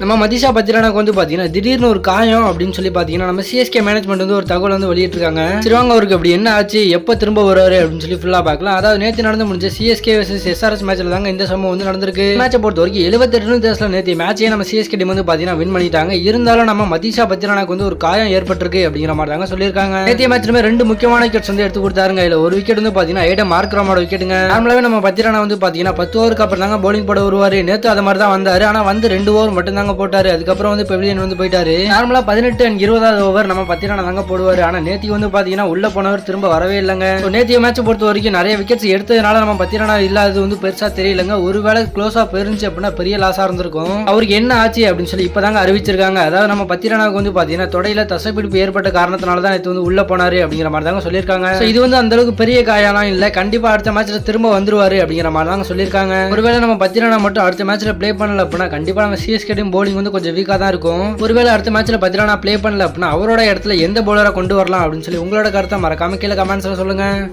நம்ம மதிஷா பத்திரானாக்கு வந்து பார்த்தீங்கன்னா திடீர்னு ஒரு காயம் அப்படின்னு சொல்லி பார்த்தீங்கன்னா நம்ம சிஎஸ்கே மேனேஜ்மெண்ட் வந்து ஒரு தகவல் வந்து வெளியிட்டிருக்காங்க. சிறுவாங்க அவருக்கு அப்படி என்ன ஆச்சு எப்போ திரும்ப வருவாரு அப்படின்னு சொல்லி ஃபுல்லாக பார்க்கலாம். அதாவது நேற்று நடந்து முடிஞ்ச சிஎஸ்கே வர்சஸ் எஸ்ஆர்எஸ் மேட்ச்சில் தாங்க இந்த சம்பவம் வந்து நடந்திருக்கு. மேட்சை பொறுத்த வரைக்கும் எழுபத்தெட்டு தேசத்தில் நேற்று மேட்சையே நம்ம சிஎஸ்கே டீம் வந்து பார்த்தீங்கன்னா வின் பண்ணிட்டாங்க. இருந்தாலும் நம்ம மதிஷா பத்திரானாக்கு வந்து ஒரு காயம் ஏற்பட்டிருக்கு அப்படிங்கிற மாதிரி தாங்க சொல்லியிருக்காங்க. நேற்று மேட்ச்லுமே ரெண்டு முக்கியமான விக்கெட்ஸ் வந்து எடுத்து கொடுத்தாருங்க. இல்லை ஒரு விக்கெட் வந்து பார்த்தீங்கன்னா ஏடம் மார்க்ராமோட விக்கெட்டுங்க நார்மலாகவே நம்ம பத்திரானா வந்து பார்த்தீங்கன்னா பத்து ஓவருக்கு அப்புறம் தாங்க போலிங் போட வருவார். நேற்று அது மாதிரி தான் வந்தார். ஆனால் வந்து ரெண்டு ஓவர் மட்டும் தாங்க போட்டாரு. அதுக்கப்புறம் வந்து பெவிலியன் வந்து போயிட்டாரு. நார்மலா பதினெட்டு அண்ட் இருபதாவது ஓவர் நம்ம பத்திரானா தாங்க போடுவாரு. ஆனா நேத்தி வந்து பாத்தீங்கன்னா உள்ள போனவர் திரும்ப வரவே இல்லைங்க. நேத்திய மேட்ச் பொறுத்த வரைக்கும் நிறைய விக்கெட்ஸ் எடுத்ததுனால நம்ம பத்திரானா இல்லாதது வந்து பெருசா தெரியலங்க. ஒருவேளை க்ளோஸா போயிருந்துச்சு அப்படின்னா பெரிய லாஸா இருந்திருக்கும். அவருக்கு என்ன ஆச்சு அப்படின்னு சொல்லி இப்பதாங்க அறிவிச்சிருக்காங்க. அதாவது நம்ம பத்திரானாவுக்கு வந்து பாத்தீங்கன்னா தொடையில தசைப்பிடிப்பு ஏற்பட்ட காரணத்தினால தான் நேற்று வந்து உள்ள போனாரு அப்படிங்கிற மாதிரி தாங்க சொல்லியிருக்காங்க இது வந்து அந்த அளவுக்கு பெரிய காயம்லாம் இல்ல கண்டிப்பா அடுத்த மேட்ச்ல திரும்ப வந்துருவாரு அப்படிங்கிற மாதிரி தாங்க சொல்லியிருக்காங்க. ஒருவேளை நம்ம பத்திரானா மட்டும் அடுத்த மேட்ச்ல ப்ளே பண்ணல அப்படின்னா கண்டிப்பா நம்ம சிஎஸ்கே டீம் போலிங் வந்து கொஞ்சம் வீக்காக தான் இருக்கும். ஒருவேளை அடுத்த மேட்ச்சில் மேட்ச்ல நான் ப்ளே பண்ணல அப்படின்னா அவரோட இடத்துல எந்த பவுலராக கொண்டு வரலாம் அப்படின்னு சொல்லி உங்களோட கருத்தை மறக்காம கீழே கமெண்ட்ஸில் சொல்லுங்கள்